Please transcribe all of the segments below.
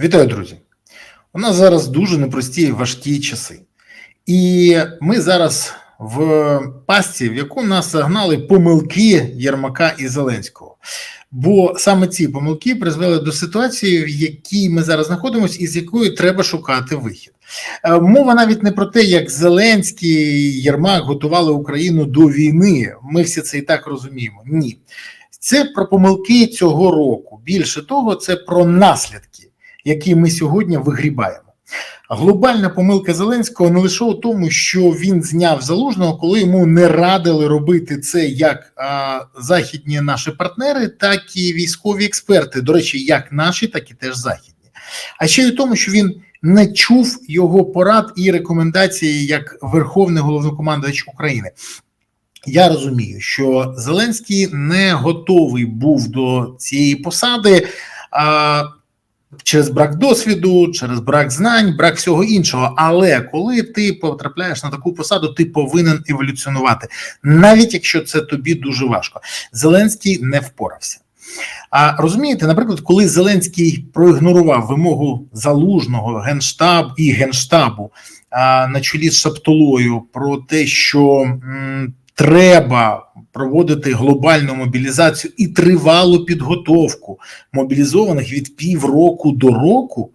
Вітаю, друзі! У нас зараз дуже непрості важкі часи, і ми зараз в пастці, в яку нас загнали помилки Єрмака і Зеленського. Бо саме ці помилки призвели до ситуації, в якій ми зараз знаходимося, і з якої треба шукати вихід. Е, Мова навіть не про те, як Зеленський і Єрмак готували Україну до війни. Ми всі це і так розуміємо. Ні, це про помилки цього року. Більше того, це про наслідки, які ми сьогодні вигрібаємо. Глобальна помилка Зеленського не лише у тому, що він зняв залужного, коли йому не радили робити це як а, західні наші партнери, так і військові експерти. До речі, як наші, так і теж західні. А ще й у тому, що він не чув його порад і рекомендацій як Верховний головнокомандувач України. Я розумію, що Зеленський не готовий був до цієї посади. А, Через брак досвіду, через брак знань, брак всього іншого. Але коли ти потрапляєш на таку посаду, ти повинен еволюціонувати, навіть якщо це тобі дуже важко. Зеленський не впорався. А розумієте, наприклад, коли Зеленський проігнорував вимогу залужного генштаб і генштабу а, на чолі з Шаптолою про те, що м, треба проводити глобальну мобілізацію і тривалу підготовку мобілізованих від півроку до року,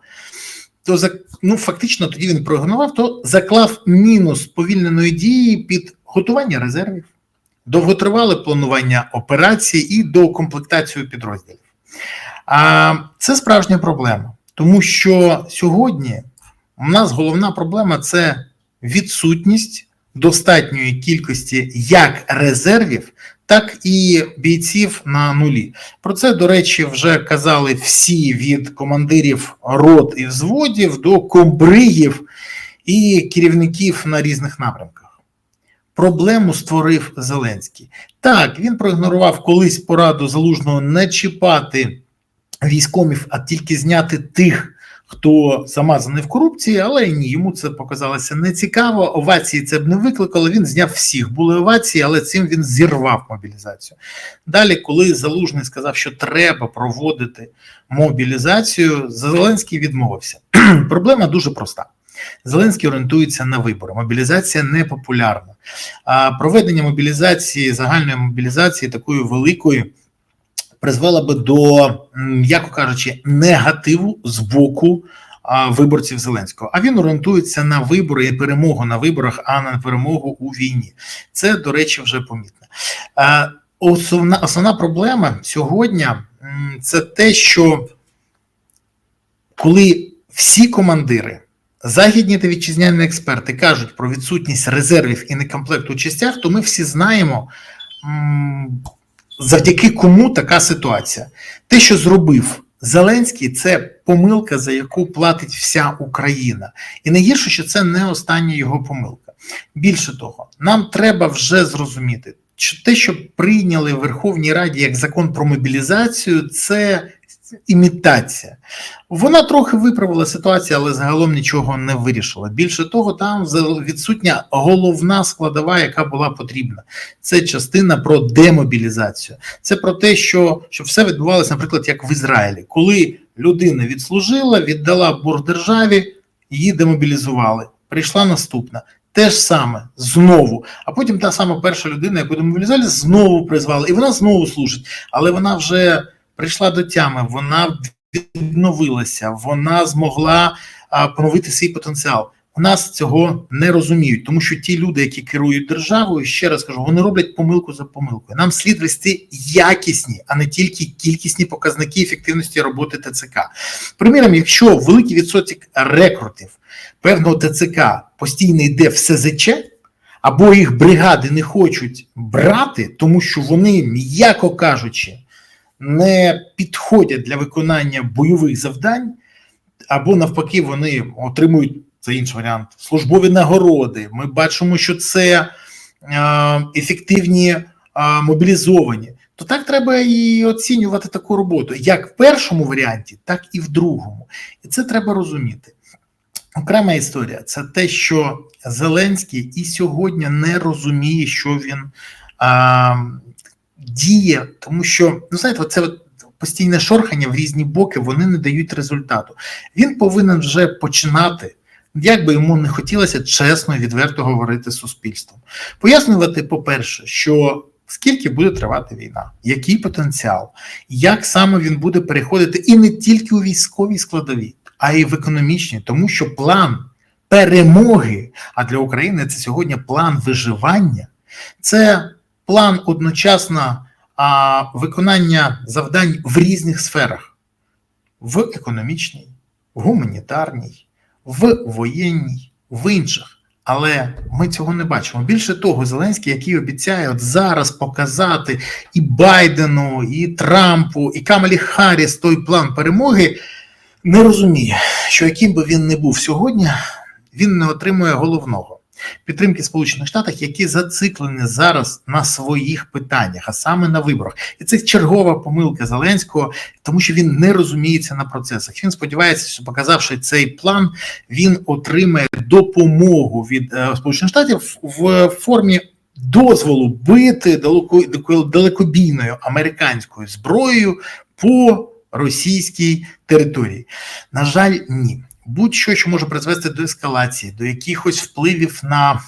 то ну, фактично тоді він проігнорував, то заклав мінус повільненої дії під готування резервів, довготривале планування операцій і докомплектацію підрозділів. А це справжня проблема, тому що сьогодні у нас головна проблема це відсутність достатньої кількості як резервів, так і бійців на нулі. Про це, до речі, вже казали всі від командирів рот і взводів до комбригів і керівників на різних напрямках. Проблему створив Зеленський. Так, він проігнорував колись пораду залужного не чіпати військомів, а тільки зняти тих хто замазаний в корупції, але ні, йому це показалося не цікаво. Овації це б не викликало. Він зняв всіх. Були овації, але цим він зірвав мобілізацію. Далі, коли Залужний сказав, що треба проводити мобілізацію, Зеленський відмовився. Проблема дуже проста. Зеленський орієнтується на вибори. Мобілізація не популярна. А проведення мобілізації, загальної мобілізації такої великої призвела би до, м'яко кажучи, негативу з боку виборців Зеленського. А він орієнтується на вибори і перемогу на виборах, а не на перемогу у війні. Це, до речі, вже помітно. Основна, основна проблема сьогодні це те, що коли всі командири. Західні та вітчизняні експерти кажуть про відсутність резервів і некомплекту у частях, то ми всі знаємо, завдяки кому така ситуація. Те, що зробив Зеленський, це помилка, за яку платить вся Україна. І найгірше, що це не остання його помилка. Більше того, нам треба вже зрозуміти, що те, що прийняли в Верховній Раді як закон про мобілізацію, це імітація. Вона трохи виправила ситуацію, але загалом нічого не вирішила. Більше того, там відсутня головна складова, яка була потрібна. Це частина про демобілізацію. Це про те, що що все відбувалося, наприклад, як в Ізраїлі, коли людина відслужила, віддала борг державі, її демобілізували. Прийшла наступна. Те ж саме знову, а потім та сама перша людина, яку демобілізували, знову призвали, і вона знову служить, але вона вже прийшла до тями, вона відновилася, вона змогла поновити свій потенціал. У нас цього не розуміють, тому що ті люди, які керують державою, ще раз кажу, вони роблять помилку за помилкою. Нам слід вести якісні, а не тільки кількісні показники ефективності роботи ТЦК. Приміром, якщо великий відсоток рекрутів певного ТЦК постійно йде в СЗЧ, або їх бригади не хочуть брати, тому що вони, м'яко кажучи, не підходять для виконання бойових завдань, або навпаки, вони отримують це інший варіант службові нагороди. Ми бачимо, що це ефективні мобілізовані. То так треба і оцінювати таку роботу, як в першому варіанті, так і в другому. І це треба розуміти. Окрема історія це те, що Зеленський і сьогодні не розуміє, що він а, діє, тому що ну знаєте, це постійне шорхання в різні боки, вони не дають результату. Він повинен вже починати. Як би йому не хотілося чесно і відверто говорити з суспільством, пояснювати, по-перше, що скільки буде тривати війна, який потенціал, як саме він буде переходити і не тільки у військовій складовій, а й в економічній, тому що план перемоги, а для України це сьогодні план виживання, це план одночасно а, виконання завдань в різних сферах: в економічній, в гуманітарній, в воєнній, в інших. Але ми цього не бачимо. Більше того, Зеленський, який обіцяє от зараз показати і Байдену, і Трампу, і Камалі Харріс той план перемоги, не розуміє, що яким би він не був сьогодні, він не отримує головного підтримки Сполучених Штатів, які зациклені зараз на своїх питаннях, а саме на виборах, і це чергова помилка Зеленського, тому що він не розуміється на процесах. Він сподівається, що показавши цей план, він отримає допомогу від е, Сполучених Штатів в формі. Дозволу бити далеко, далекобійною американською зброєю по російській території. На жаль, ні будь-що, що може призвести до ескалації, до якихось впливів на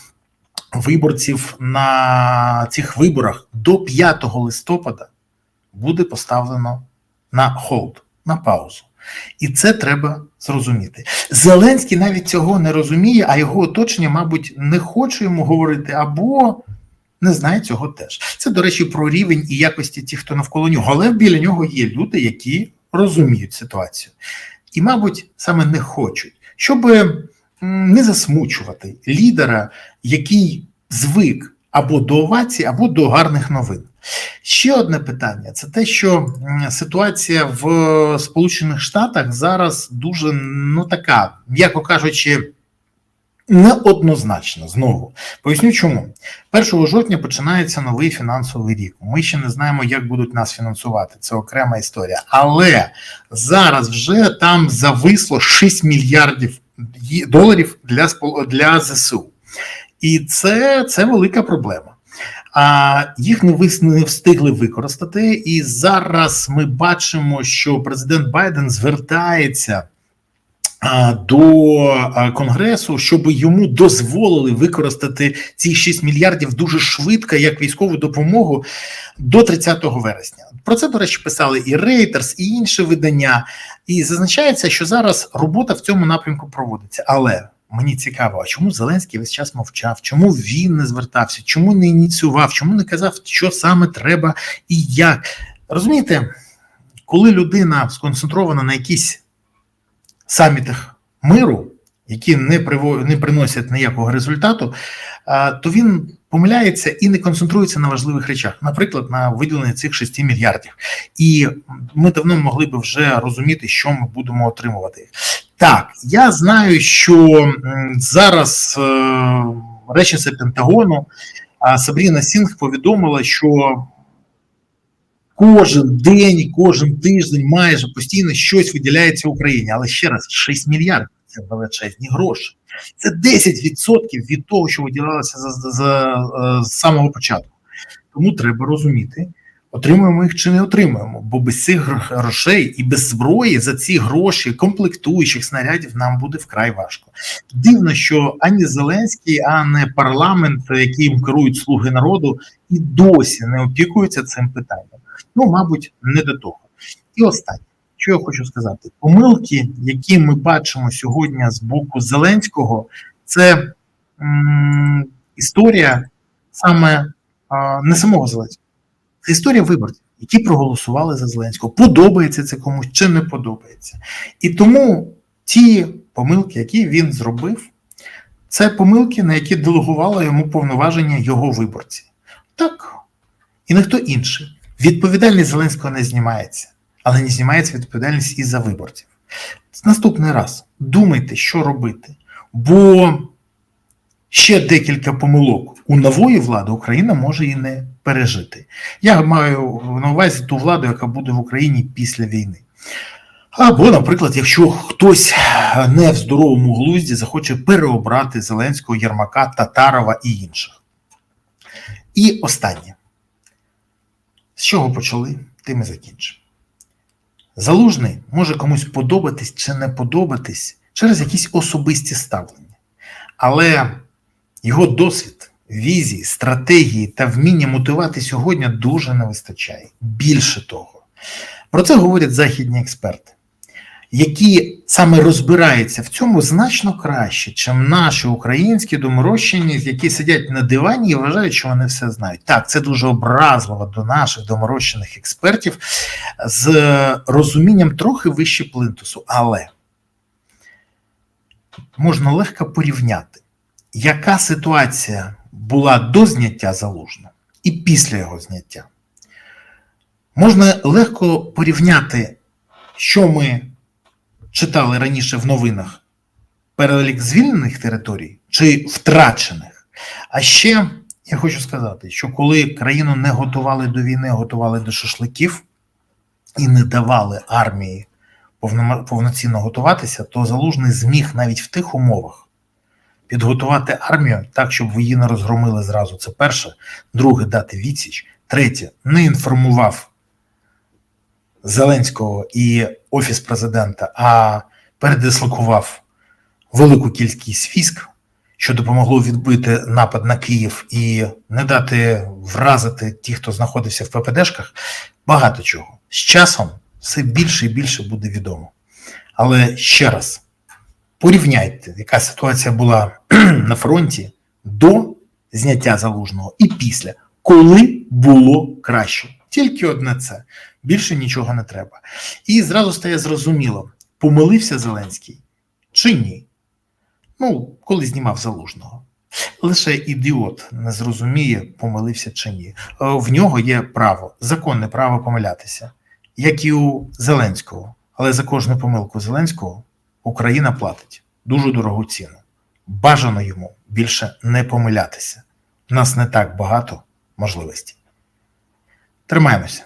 виборців на цих виборах до 5 листопада буде поставлено на холд, на паузу. І це треба зрозуміти. Зеленський навіть цього не розуміє, а його оточення, мабуть, не хоче йому говорити або не знає цього теж. Це, до речі, про рівень і якості тих, хто навколо нього. Але біля нього є люди, які розуміють ситуацію і, мабуть, саме не хочуть, щоб не засмучувати лідера, який звик або до овації, або до гарних новин. Ще одне питання: це те, що ситуація в Сполучених Штатах зараз дуже ну така, м'яко кажучи неоднозначно знову. Поясню, чому 1 жовтня починається новий фінансовий рік. Ми ще не знаємо, як будуть нас фінансувати. Це окрема історія. Але зараз вже там зависло 6 мільярдів доларів для для ЗСУ, і це, це велика проблема. А їх не не встигли використати, і зараз ми бачимо, що президент Байден звертається до конгресу, щоб йому дозволили використати ці 6 мільярдів дуже швидко як військову допомогу до 30 вересня. Про це до речі писали і Reuters, і інші видання, і зазначається, що зараз робота в цьому напрямку проводиться. Але мені цікаво, а чому Зеленський весь час мовчав? Чому він не звертався? Чому не ініціював? Чому не казав, що саме треба і як розумієте, коли людина сконцентрована на якійсь самітах миру, які не приво... не приносять ніякого результату, то він помиляється і не концентрується на важливих речах, наприклад, на виділенні цих 6 мільярдів. І ми давно могли би вже розуміти, що ми будемо отримувати. Так, я знаю, що зараз е, речниця Пентагону Сабріна Сінг повідомила, що Кожен день, кожен тиждень майже постійно щось виділяється Україні. Але ще раз, 6 мільярдів це величезні гроші. Це 10% від того, що виділялося за, за, за з самого початку. Тому треба розуміти, отримуємо їх чи не отримуємо. Бо без цих грошей і без зброї за ці гроші, комплектуючих снарядів, нам буде вкрай важко. Дивно, що ані Зеленський, а не парламент, яким керують слуги народу, і досі не опікуються цим питанням. Ну, мабуть, не до того. І останнє, що я хочу сказати: помилки, які ми бачимо сьогодні з боку Зеленського, це м, історія саме а, не самого Зеленського, це історія виборців, які проголосували за Зеленського. Подобається це комусь чи не подобається. І тому ті помилки, які він зробив, це помилки, на які делегували йому повноваження його виборці. Так, і не хто інший. Відповідальність Зеленського не знімається, але не знімається відповідальність і за виборців. Наступний раз думайте, що робити, бо ще декілька помилок у нової влади Україна може і не пережити. Я маю на увазі ту владу, яка буде в Україні після війни. Або, наприклад, якщо хтось не в здоровому глузді захоче переобрати Зеленського, Єрмака, Татарова і інших. І останнє. З чого почали, тим і закінчимо. Залужний може комусь подобатись чи не подобатись через якісь особисті ставлення. Але його досвід, візії, стратегії та вміння мотивувати сьогодні дуже не вистачає. Більше того, про це говорять західні експерти, які саме розбираються в цьому значно краще, чим наші українські доморощені, які сидять на дивані і вважають, що вони все знають. Так, це дуже образливо до наших доморощених експертів з розумінням трохи вище плинтусу, але можна легко порівняти, яка ситуація була до зняття залужного і після його зняття. Можна легко порівняти, що ми читали раніше в новинах: перелік звільнених територій чи втрачених. А ще я хочу сказати, що коли країну не готували до війни, готували до шашликів і не давали армії повноцінно готуватися, то залужний зміг навіть в тих умовах підготувати армію так, щоб її не розгромили зразу. Це перше. Друге, дати відсіч. Третє, не інформував Зеленського і Офіс президента, а передислокував велику кількість військ, що допомогло відбити напад на Київ і не дати вразити ті, хто знаходився в ППДшках. Багато чого. З часом все більше і більше буде відомо. Але ще раз порівняйте, яка ситуація була на фронті до зняття залужного і після, коли було краще. Тільки одне це більше нічого не треба. І зразу стає зрозуміло, помилився Зеленський чи ні. Ну, коли знімав залужного. Лише ідіот не зрозуміє, помилився чи ні. Е, В нього є право, законне право помилятися, як і у Зеленського. Але за кожну помилку Зеленського Україна платить дуже дорогу ціну. Бажано йому більше не помилятися. У нас не так багато можливостей. Тримаємося,